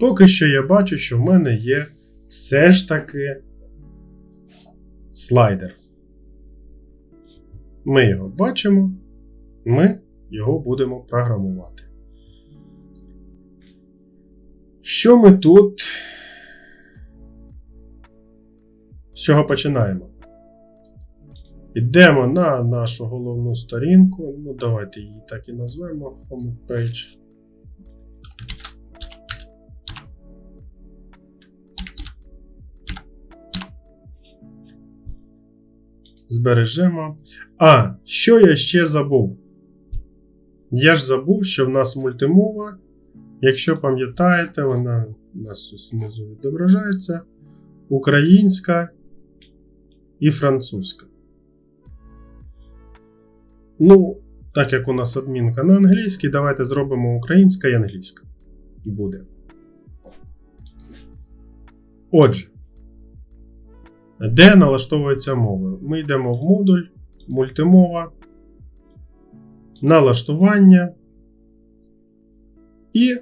Поки що я бачу, що в мене є все ж таки слайдер. Ми його бачимо, ми його будемо програмувати. Що ми тут? З чого починаємо? Йдемо на нашу головну сторінку. Ну, давайте її так і назвемо homepage. Збережемо. А, що я ще забув? Я ж забув, що в нас мультимова. Якщо пам'ятаєте, вона у нас ось внизу відображається. Українська і французька. Ну, так як у нас адмінка на англійській, давайте зробимо українська і англійська. Буде. Отже, де налаштовується мова? Ми йдемо в модуль, мультимова, налаштування. І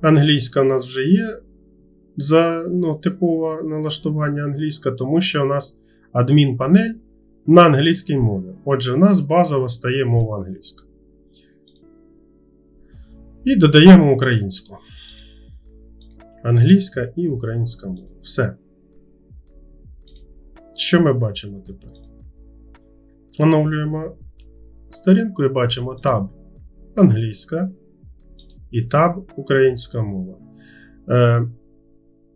англійська у нас вже є за ну, типове налаштування англійська, тому що у нас адмінпанель на англійській мові. Отже, у нас базово стає мова англійська. І додаємо українську. Англійська і українська мова. Все. Що ми бачимо тепер? Оновлюємо сторінку і бачимо таб англійська і таб українська мова. Е,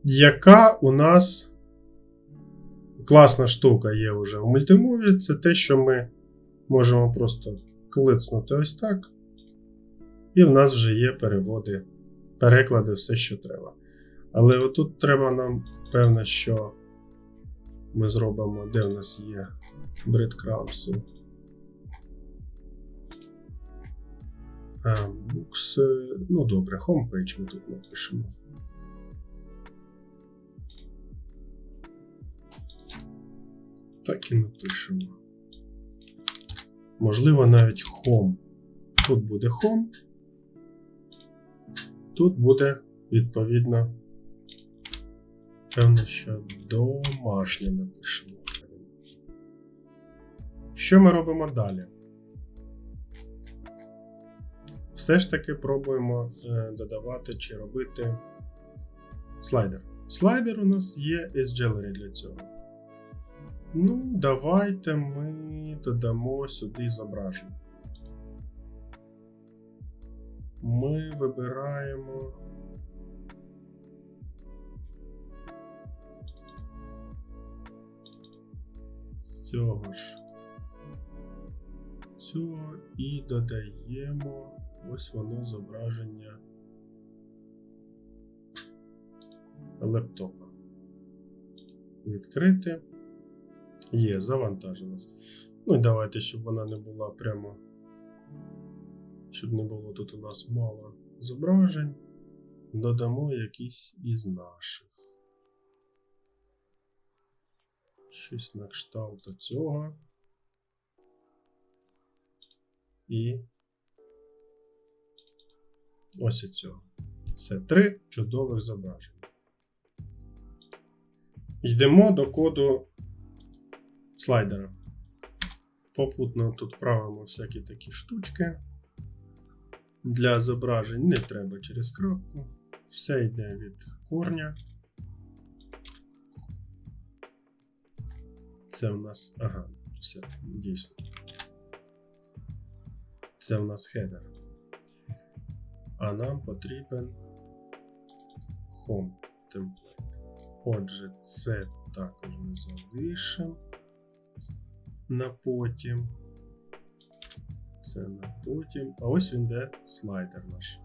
Яка у нас класна штука є вже в мультимові, це те, що ми можемо просто клицнути ось так. І в нас вже є переводи, переклади, все, що треба. Але отут треба нам, певно, що ми зробимо, де в нас є breadcrumbs. Books, е, ну добре, homepage ми тут напишемо. Так і напишемо. Можливо, навіть home. Тут буде home. Тут буде, відповідно, певно, що домашнє напишемо. Що ми робимо далі? Все ж таки пробуємо е, додавати чи робити слайдер. Слайдер у нас є SGallery для цього. Ну, давайте ми додамо сюди зображення. Ми вибираємо. Цього ж. Цього і додаємо ось воно зображення лептопа. Відкрити. Є, завантажилась. Ну і давайте, щоб вона не була прямо. Щоб не було тут у нас мало зображень. Додамо якісь із наших. Щось на кшталт цього. І ось цього. Це три чудових зображення. Йдемо до коду слайдера. Попутно тут правимо всякі такі штучки. Для зображень не треба через крапку. Все йде від корня. Це в нас. Ага, все, дійсно. Це в нас хедер. А нам потрібен home template. Отже, це також ми залишимо на потім. Це на потім. А ось він де слайдер наш.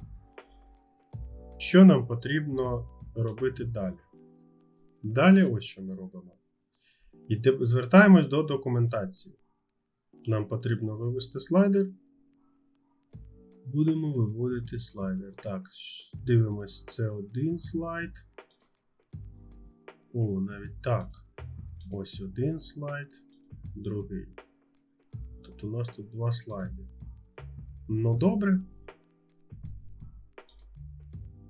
Що нам потрібно робити далі? Далі, ось що ми робимо. І звертаємось до документації. Нам потрібно вивести слайдер. Будемо виводити слайдер. Так, дивимось, це один слайд. О, навіть так. Ось один слайд, другий. Тобто у нас тут два слайди. Ну, добре.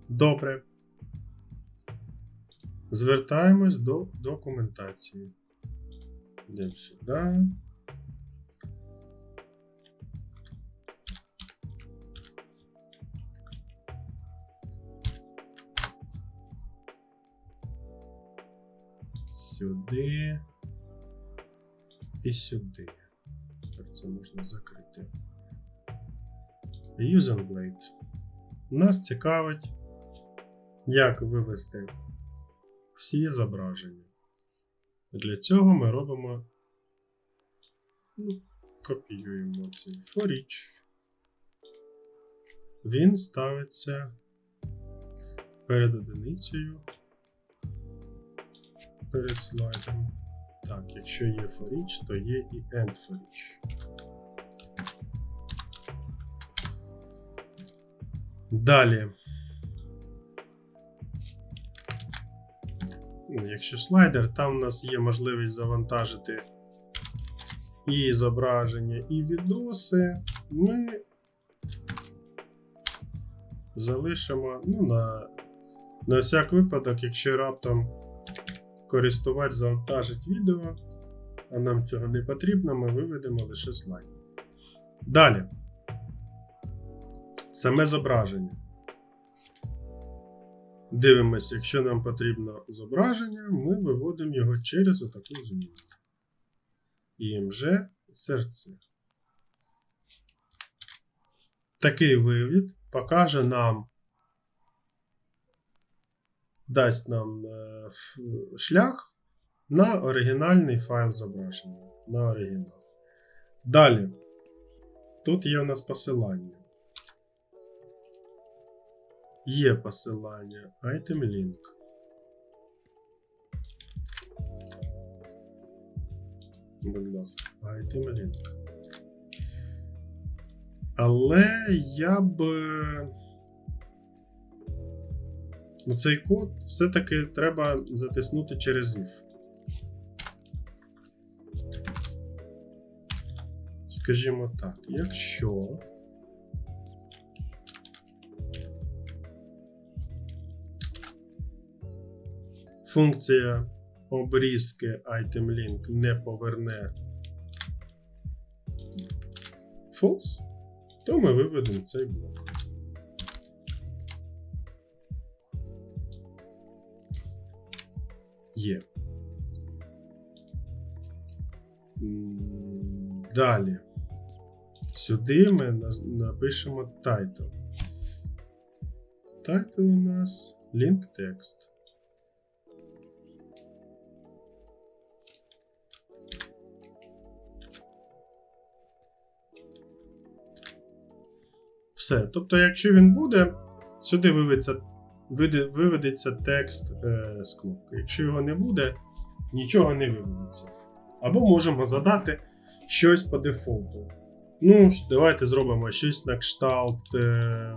Добре. Звертаємось до документації. Йдемо сюди. Сюди. І сюди. Тепер це можна закрити. Using Blade. Нас цікавить, як вивести всі зображення. Для цього ми робимо. Ну, копіюємо цей for each. Він ставиться перед одиницею. Перед слайдом. Так, якщо є for то є і end for. Далі. Якщо слайдер, там у нас є можливість завантажити і зображення, і відоси. Ми залишимо ну, на, на всяк випадок, якщо раптом користувач завантажить відео, а нам цього не потрібно, ми виведемо лише слайд. Далі. Саме зображення. Дивимося, якщо нам потрібно зображення, ми виводимо його через отаку зміну. IMG серце. Такий вивід покаже нам, дасть нам е, шлях на оригінальний файл зображення. На оригінал. Далі. Тут є у нас посилання. Є посилання Item Link. Будь ласка, Item Link. Але я б. Ну, цей код все-таки треба затиснути через if. Скажімо так, якщо. Функція обрізки ItemLink не поверне false, то ми виведемо цей блок. Є. Далі. Сюди ми напишемо title. Title у нас link text. Все. Тобто, якщо він буде, сюди виведеться, виведеться текст е, з кнопки. Якщо його не буде, нічого не виведеться. Або можемо задати щось по дефолту. Ну, давайте зробимо щось на кшталт. Е,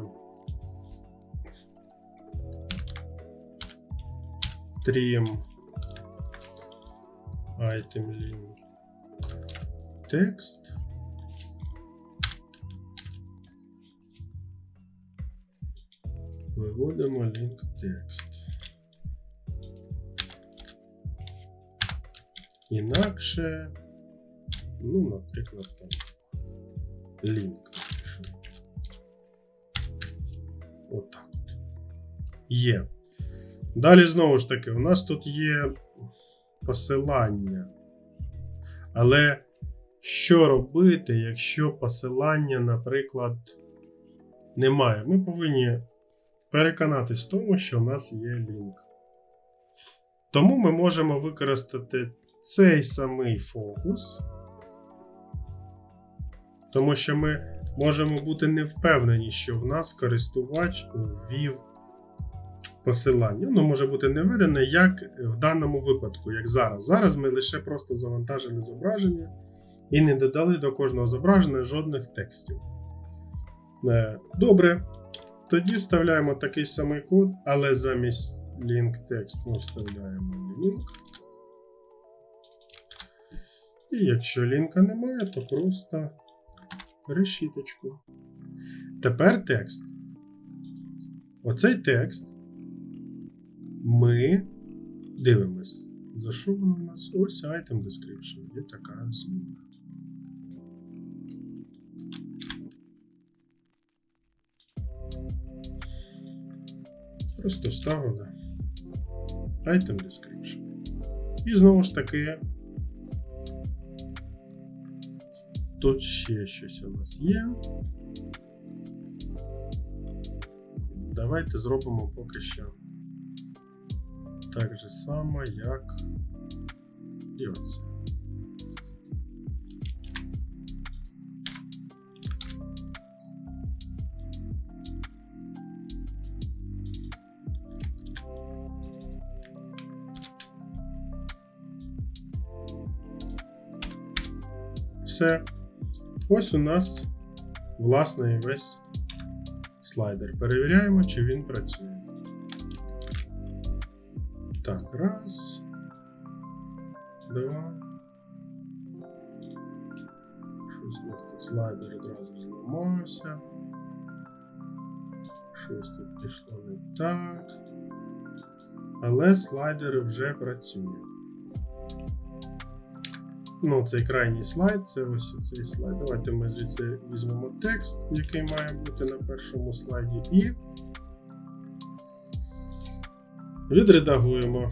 Trim item link text. Виводимо link text. Інакше, ну, наприклад, там link напишу. Отак от. Є. Далі знову ж таки, у нас тут є посилання. Але що робити, якщо посилання, наприклад, немає? Ми повинні переконатись в тому, що в нас є лінк. Тому ми можемо використати цей самий фокус, тому що ми можемо бути не впевнені, що в нас користувач ввів посилання. Воно може бути не видане, як в даному випадку, як зараз. Зараз ми лише просто завантажили зображення і не додали до кожного зображення жодних текстів. Е, Добре. Тоді вставляємо такий самий код, але замість link text ми вставляємо link. І якщо лінка немає, то просто решіточку. Тепер текст. Оцей текст ми Дивимось. За що воно у нас? Ось item description. Є така зміна. Просто ставили item description. І знову ж таки. Тут ще щось у нас є. Давайте зробимо поки що так же само, як і оце. Все. Ось у нас власне весь слайдер. Перевіряємо, чи він працює. Так, раз. Два. Щось у нас тут слайдер одразу зламався. Щось тут пішло не так. Але слайдер вже працює. Ну, цей крайній слайд, це ось цей слайд. Давайте ми звідси візьмемо текст, який має бути на першому слайді, і відредагуємо.